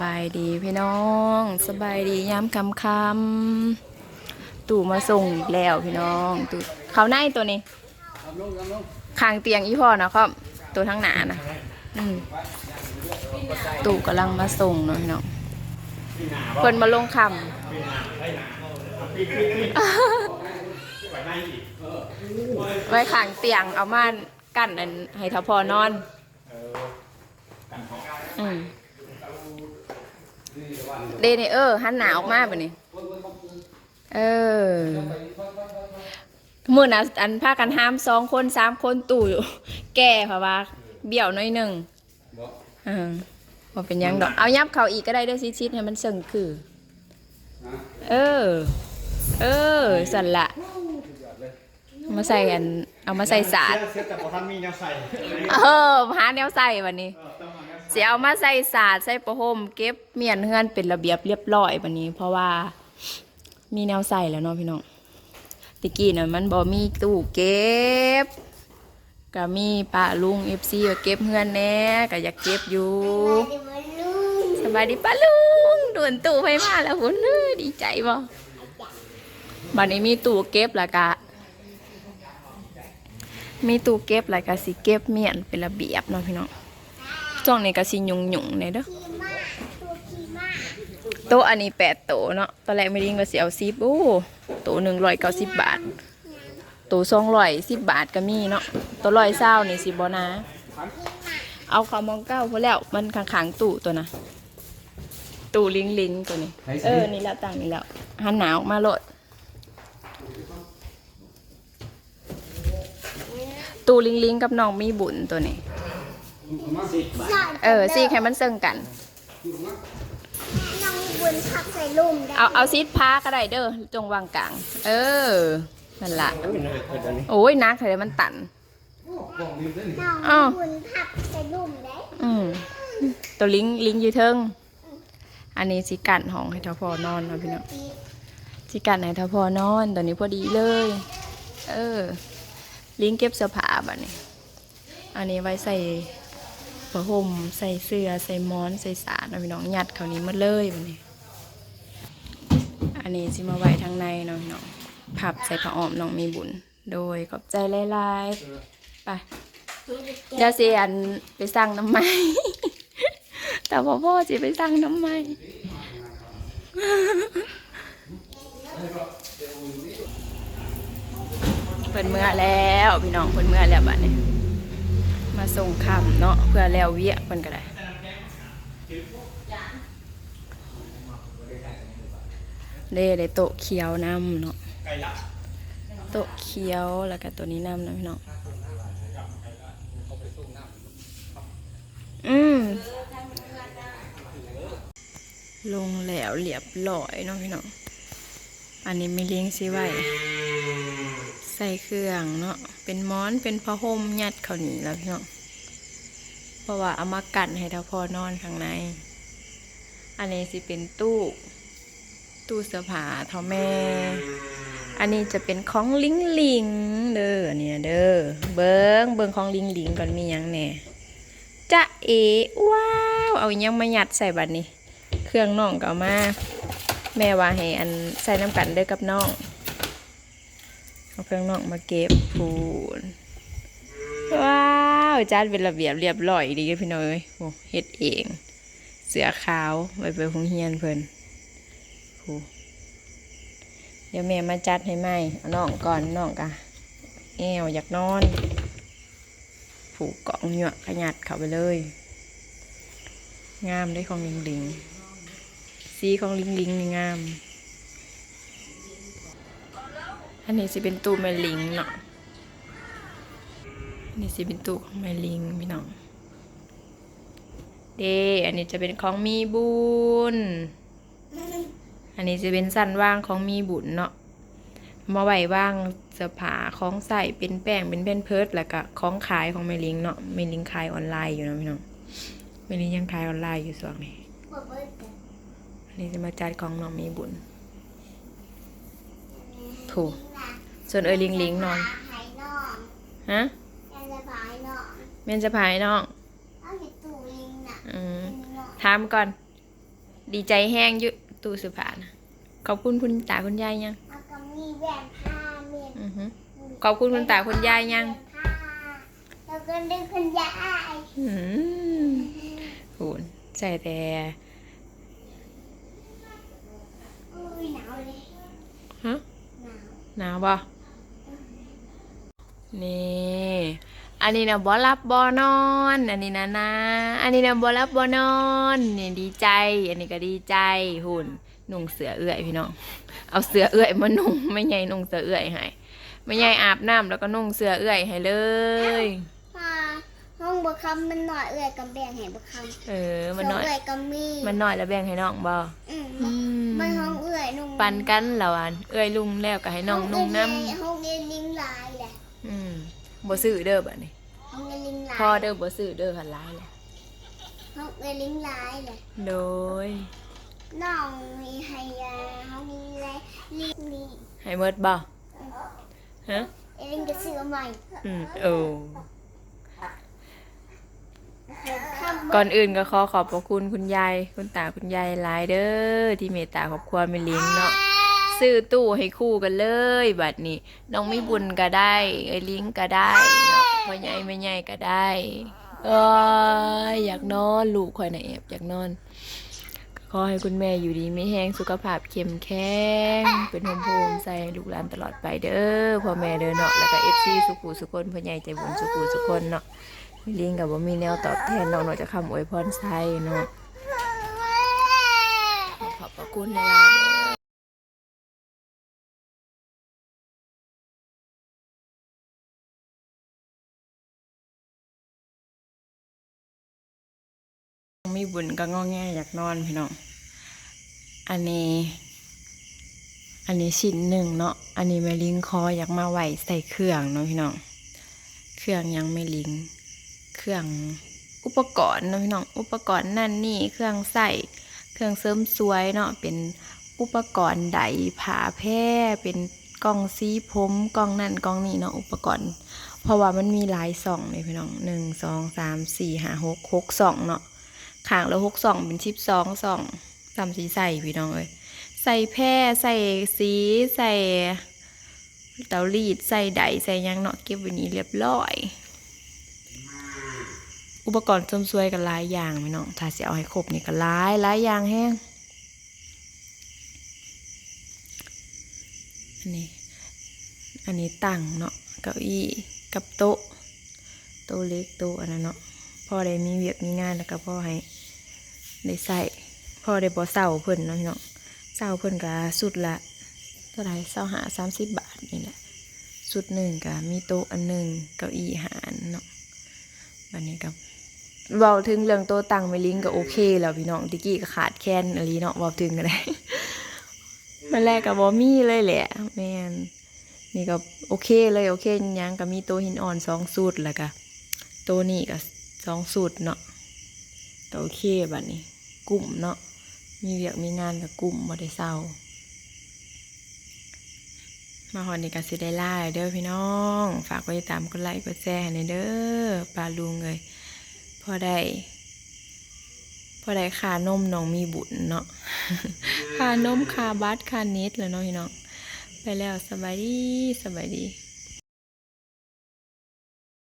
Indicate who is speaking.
Speaker 1: บายดีพี่น้อง สบายดีย้ำคำคำตู่มาส่งอีกแล้วพี่น้องตู่เขาในตัวนี้คางเตียงอีพ่อนะครับตัวทั้งหนานะอืมตู่กำลังมาส่งเนาะพี่น้องเพิ่นมาลงคำไว้ขางเตียงเอามากั้นอันให้ทพอนอนอืม เดนี่เออหันหนาออกมาแบบนี้ เออมื่อนะอันพากันห้ามสองคนสามคนตู่อยู่ แก่เพราะว่า เบี้ยวน้อยหนึ่งเออว่าเป็นยังดอก เอายับเขาอีกก็ได้ด้วยชิดๆให้มันเสิงคือ เออ เออสันละเอามาใส่อัน เอามาใส่สาด
Speaker 2: เอพอท่านมีแนวใส่
Speaker 1: เออหาแนวใส่วันนี้
Speaker 2: สี
Speaker 1: ยเอามาใส่สาดใส่ประหมเก็บเมียนเฮือนเป็นระเบียบเรียบร้อยวันนี้ เพราะว่ามีแนวใส่แล้วเนาะพี่น้องตะกี้น่ะมันบ่มีตู้เก็บก็มีป้าลุงเอฟซีเก็บเฮือนแน่ก็อยากเก็บอยู่สบายดีป้าลุงด่วนตู้ไปมาแล้วคุณดีใจบ่บัดนี้มีตู้เก็บแล้วก็มีตู้เก็บแล้วก็สิเก็บเมียนเป็นระเบียบเนาะพี่น้อง ช่วงนี้ก็สิยุงยุงๆเนี่ยเด้อโต๊ะอันนี้แปดโต๊ะเนาะตอนแรกไม่ได้ยินก็สิเอาสิบโอ้โต๊ะหนึ่งร้อยเก้าสิบบาทโต๊ะสองร้อยสิบบาทก็มีเนาะโต๊ะร้อยเศร้านี่สิบนะเอาขาวมองเก้าพอแล้วมันขังขังๆตู้ตัวนะตู้ลิงลิงๆตัวนี้ เออ นี่แล้วตั้งนี่แล้วหันหนาวมาโลดตู้ลิงลิงๆกับน้องมีบุญตัวนี้ เออซีแค่มันเซิงกัน
Speaker 3: น้องบุญพักใส่ลุ่มได้
Speaker 1: เอาเอาซีดพาก็ได้เด้อจงวางกลาง เออนั่นละ
Speaker 2: โอ้ยเนยเกิดอันนี้
Speaker 1: โอ้ยนักเลยมันตัน
Speaker 3: น้อง
Speaker 1: อ้าว
Speaker 3: บุญพักใส่ลุ่มได้
Speaker 1: อืมตัวลิงลิงอยืเทิง อันนี้สิกันห้องให้ทพอนอนเนาะพี่น้องสิกันให้ทพอนอนตอนนี้พอดีเลย เออ ลิงเก็บเสื้อผ้าบัดนี้ อันนี้ไว้ใส่ ผ้าห่มใส่เสื้อใส่หมอนใส่สาดเนาะพี่น้องยัดเขานี้มดเลยบัดนี้ อันนี้สิมาไว้ทางในเนาะพี่น้องพับใส่ผ้าอ้อมน้องมีบุญ โดยขอบใจหลายๆไปเดี๋ยวสิอันไปสั่งน้ำไม้แต่พ่อพ่อสิไปสั่งน้ำไม้เพิ่นเมื่อแล้วพี่น้องเพิ่นเมื่อแล้วบัดนี้ มาส่งคำเนาะเพื่อแล้วเวียเพิ่นก็ได้เด้ได้โตเขียวน้ำเนาะโตเขียวแล้วก็ตัวนี้น้ำนะพี่น้องอืมลงแล้วเรียบร้อยเนาะพี่น้อง อันนี้ไม่เลี้ยงสิไว้ ใส่เครื่องเนาะเป็นม้อนเป็นผ้าห่มยัดเขาหนีแล้วพี่น้องเพราะว่าเอามากันให้ท่าพอนอนข้างใน อันนี้สิเป็นตู้ ตู้เสื้อผ้าท่าแม่ อันนี้จะเป็นของลิงลิงเด้ออันนี้นะเด้อเบิงเบิงของลิงลิงก่อนมียังแหน่จะเอว้าวเอายังมายัดใส่บัดนี้เครื่องน่องก็เอามา แม่ว่าให้อันใส่น้ำกันเด้อกับน้อง เอาเครื่องนองมาเก็บพูนว้าวจานเป็นระเบียบเรียบร้อยดีพี่น้อยโอ้เฮ็ดเอง เสือขาวไว้ไปหงเฮียนเพิ่นโอ้เดี๋ยวแม่มาจัดให้ไหมเอาน้องก่อนน้องกะแอวอยากนอน ผูกกล่องเหยวกขยัดเข้าไปเลย งามได้ของลิงลิงสีของลิงลิงนี่งาม อันนี้สิเป็นตู้แม่ลิงเนาะอันนี้สิเป็นตู้ของแม่ลิงพี่น้อง เด้อันนี้จะเป็นของมีบุญ อันนี้จะเป็นสั้นว่างของมีบุญเนาะ มาไว้ว่างเสื้อผ้าของใส่เป็นแป้งเป็นแผ่นเพิร์ดแล้วก็ของขายของเมลิงเนาะเมลิงขายออนไลน์อยู่นะพี่น้องเมลิงยังขายออนไลน์อยู่ส่วนนี้
Speaker 3: หัวเบิดกัน
Speaker 1: อันนี้จะมาจัดของน้องมีบุญถูก ส่วนเอยลิงลิงนอน
Speaker 3: หายน้อง
Speaker 1: ฮะ
Speaker 3: แกจะพายน้อง
Speaker 1: เมนจะพายน้อง
Speaker 3: เอาอยู่ตู้ลิงน่ะ
Speaker 1: อืม
Speaker 3: ลิงน้อง
Speaker 1: ถามก่อน ดีใจแห้งอยู่ตู้เสื้อผ้านะขอบคุณคุณตาคุณยายยัง
Speaker 3: แล้วก็มีแหวนผ้าเมียน
Speaker 1: อือฮึขอบคุณคุณตาคุณยายยัง
Speaker 3: ผ้าแล้วก็ดึงคุณยาย
Speaker 1: อืมคูณใส่แต่
Speaker 3: อุ้ยหนาวเลย
Speaker 1: ฮะ
Speaker 3: หนาว
Speaker 1: หนาวบ่ นี่ อันนี้นะบ่รับบ่นอน อันนี้นะนะ อันนี้นะบ่รับบ่นอนนี่ดีใจ อันนี้ก็ดีใจหุ่นนุ่งเสือเอื้อยพี่น้อง เอาเสือเอื้อยมานุ่งไม่ใหญ่นุ่งเสือเอื้อยให้ไม่ใหญ่อาบน้ำแล้วก็นุ่งเสือเอื้อยให้เลย
Speaker 3: มาห้องบักคำมันหน่อยเอื่อยกับแบ่งให้บักคำ
Speaker 1: เออมันน้อย
Speaker 3: เอื่อยกับมี
Speaker 1: มันน้อยแล้วแบ่งให้น้องบ่
Speaker 3: อืม
Speaker 1: อืม
Speaker 3: มันห้องเอื่อยนุ่ง
Speaker 1: ปันกันแล้วอันเอื้อยลุงแล้วก็ให้น้องนุ่งน้
Speaker 3: ห้
Speaker 1: บ่ซื้อเด้อบัดนี้
Speaker 3: ห้องเรียนลิงลาย
Speaker 1: พ่อเด้อบ่ซื้อเด้อหันหลายแหละ
Speaker 3: ห้องเรียนลิงลายแหละ
Speaker 1: โดย
Speaker 3: น้องมีให้ยาห้องมีอะไรลิงนี่
Speaker 1: ให้เมิดบ่ฮะ
Speaker 3: เอลิงจะซื้อใหม่
Speaker 1: อืมโอ้
Speaker 3: ข้าม
Speaker 1: ก่อนอื่นก็ขอขอบพระคุณคุณยาย คุณตาคุณยายหลายเด้อที่เมตตาครอบครัวแม่เลิงเนาะ ซื้อตู้ให้คู่กันเลยบัดนี้ น้องไม่บุญก็ได้ไอ้ลิงก็ได้เนาะพ่อใหญ่แม่ใหญ่ก็ได้เอ้ยอยากนอนลูกคอยน่ะแอบอยากนอนขอให้คุณแม่อยู่ดีไม่แห้งสุขภาพเข้มแข็งเป็นโฮมโฮมใส่ลูกหลานตลอดไปเด้อพ่อแม่เด้อเนาะแล้วก็เอฟซีสุขุสุคนพ่อใหญ่ใจบุญสุขุสุคนเนาะลิงกับว่ามีแนวตอบแทนเนาะนอกจากคำอวยพรใส่เนาะขอบพระคุณหลายเด้อ มีบุญก็งอแงอยากนอนพี่น้อง อันนี้ อันนี้ชิ้นหนึ่งเนาะ อันนี้แม่ลิงคออยากมาไหวใส่เครื่องเนาะพี่น้อง เครื่องยังไม่ลิง เครื่องอุปกรณ์เนาะพี่น้อง อุปกรณ์นั่นนี่ เครื่องใส่ เครื่องเสริมสวยเนาะ เป็นอุปกรณ์ไดผ่าแพร่เป็นกล่องสีผมกล่องนั่นกล่องนี่เนาะอุปกรณ์ เพราะว่ามันมีหลายส่องเลยพี่น้องหนึ่งสองสามสี่ห้าหกหกส่องเนาะ ขางแล้วหกสองเป็นชิปสองสองสามสีใส่พี่น้องเอ้ยใส่แพร่ใส่สีใส่เตารีดใส่ไดใส่ยังเนาะเก็บไว้นี้เรียบร้อย อุปกรณ์ส้มสวยกันหลายอย่างไหมน้องถ้าสิเอาให้ครบนี่ก็หลายหลายอย่างแห้งอันนี้อันนี้ตั้งเนาะเก้าอี้กับโต๊ะโต๊ะเล็กโต๊ะอันนั้นเนาะพ่อได้มีเวียกมีงานแล้วก็พ่อให้ ได้ใส่พ่อได้บ่เศร้าเพิ่นเนาะพี่น้องเศร้าเพิ่นก็สุดละเท่าไหรเศร้าหาสามสิบบาทนี่แหละสุดหนึ่งก็มีโต๊ะอันหนึ่งเก้าอี้หารเนาะวันนี้ก็เว้าถึงเรื่องโต๊ะตังไม่ลิงก็โอเคแล้วพี่น้องติกี้ก็ขาดแคลนอะไรเนาะเว้าถึงก็ได้มันแรกก็บ่มีเลยแหละแมนนี่ก็โอเคเลยโอเคยังก็มีโต๊ะหินอ่อนสองสูตรแล้วก็โต๊ะนี่ก็สองสูตรเนาะโอเคบัดนี้ กลุ่มเนาะมีเวียกมีงานกับกลุ่มบ่ได้เศร้า มาหอนนี่ก็สิได้ล่าเด้อพี่น้อง ฝากไว้ตามกดไลค์กดแชร์ให้เด้อปลาลุงเลยพอได้พอได้ค่านมน้องมีบุญเนาะค่านมค่าบัตรค่าเน็ตแล้วเนาะพี่น้องไปแล้วสบายดีสบายดี